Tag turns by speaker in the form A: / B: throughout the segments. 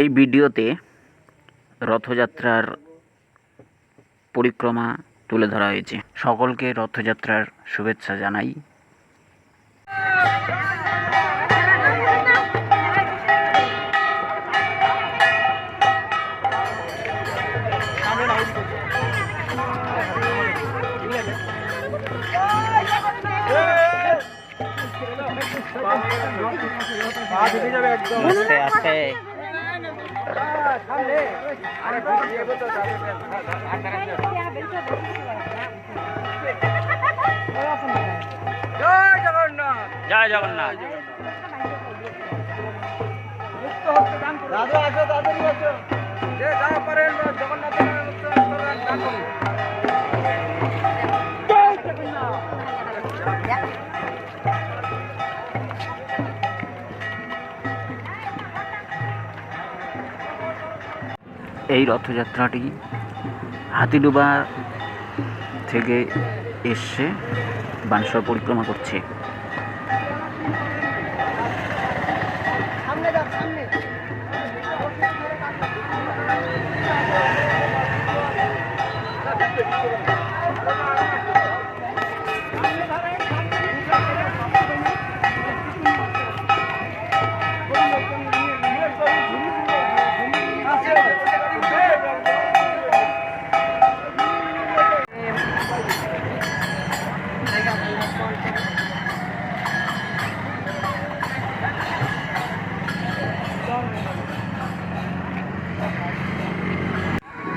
A: এই ভিডিওতে রথযাত্রার পরিক্রমা তুলে ধরা হয়েছে। সকলকে রথযাত্রার শুভেচ্ছা জানাই। আস্তে আস্তে।
B: জয় জগন্নাথ।
A: জয় জগন্নাথ
B: দাদু আসো দাদু আসো। যে যা পারেন জগন্নাথের দান করুন
A: এই রথযাত্রাটি হাতিডুবা থেকে এসে বানসর পরিক্রমা করছে।
B: Thank যান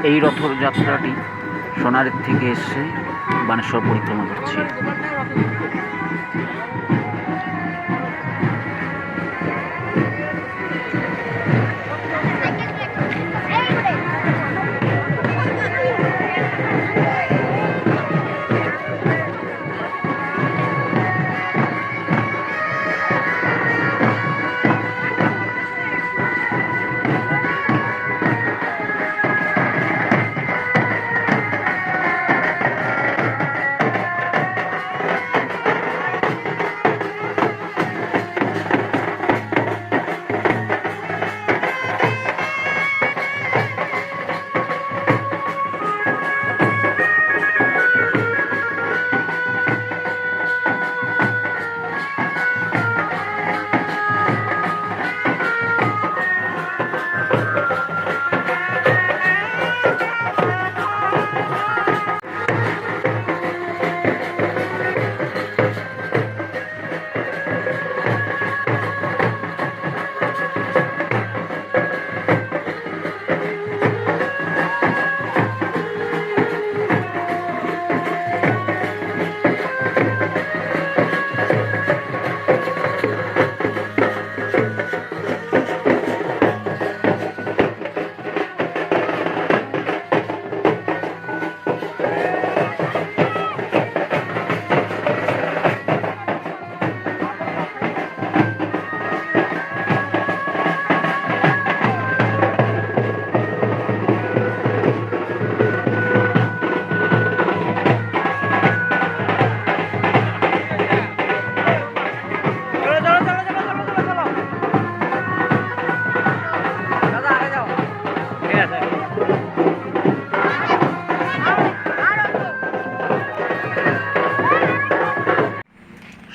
A: এই রথযাত্রাটি সোনারের থেকে এসে বানেশ্বর পরিক্রমা করছে।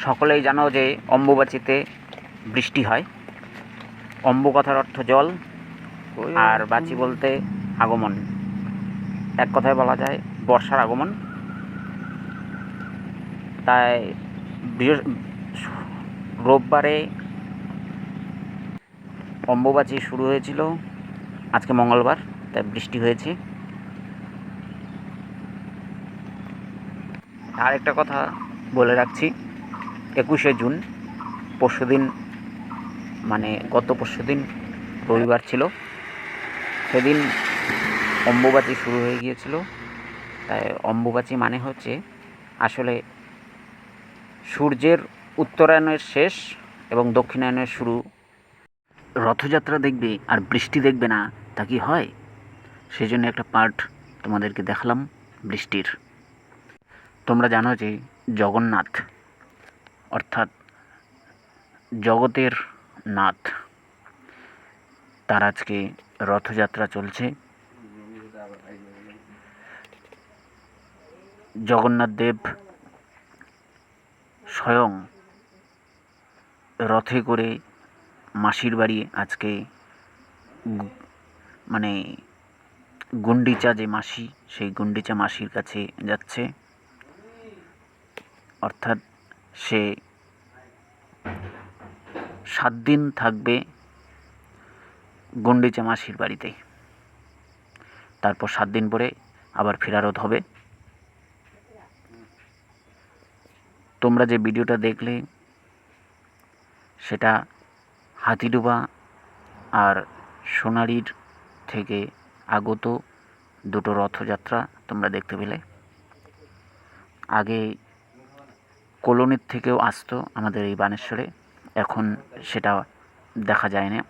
A: সকলেই জানো যে অম্বুবাচিতে বৃষ্টি হয়। অম্বু কথার অর্থ জল আর বাচি বলতে আগমন। এক কথায় বলা যায় বর্ষার আগমন। তাই রোববারে অম্বুবাচি শুরু হয়েছিল আজকে মঙ্গলবার, তাই বৃষ্টি হয়েছে। আরেকটা কথা বলে রাখছি। একুশে জুন পরশুদিন মানে গত পরশুদিন রবিবার ছিল। সেদিন অম্বুবাচী শুরু হয়ে গিয়েছিল। তাই অম্বুবাচী মানে হচ্ছে আসলে সূর্যের উত্তরায়ণের শেষ এবং দক্ষিণায়নের শুরু। রথযাত্রা দেখবে আর বৃষ্টি দেখবে না, তা কি হয়? সেই জন্য একটা পার্ট তোমাদেরকে দেখালাম বৃষ্টির। তোমরা জানো যে জগন্নাথ অর্থাৎ জগতের নাথ। তার আজকে রথযাত্রা চলছে। জগন্নাথ দেব স্বয়ং রথে করে মাসির বাড়ি আজকে মানে গুন্ডিচা যে মাসি, সেই গুন্ডিচা মাসির কাছে যাচ্ছে। অর্থাৎ সে সাত দিন থাকবে গুন্ডিচা মাসির বাড়িতে। তারপর সাত দিন পরে আবার ফেরারত হবে। তোমরা যে ভিডিওটা দেখলে, সেটা হাতিডুবা আর সোনারির থেকে আগত দুটো রথযাত্রা তোমরা দেখতে পেলে। আগে কলোনির থেকেও আসতো আমাদের এই বানেশ্বরে। এখন সেটা দেখা যায় না।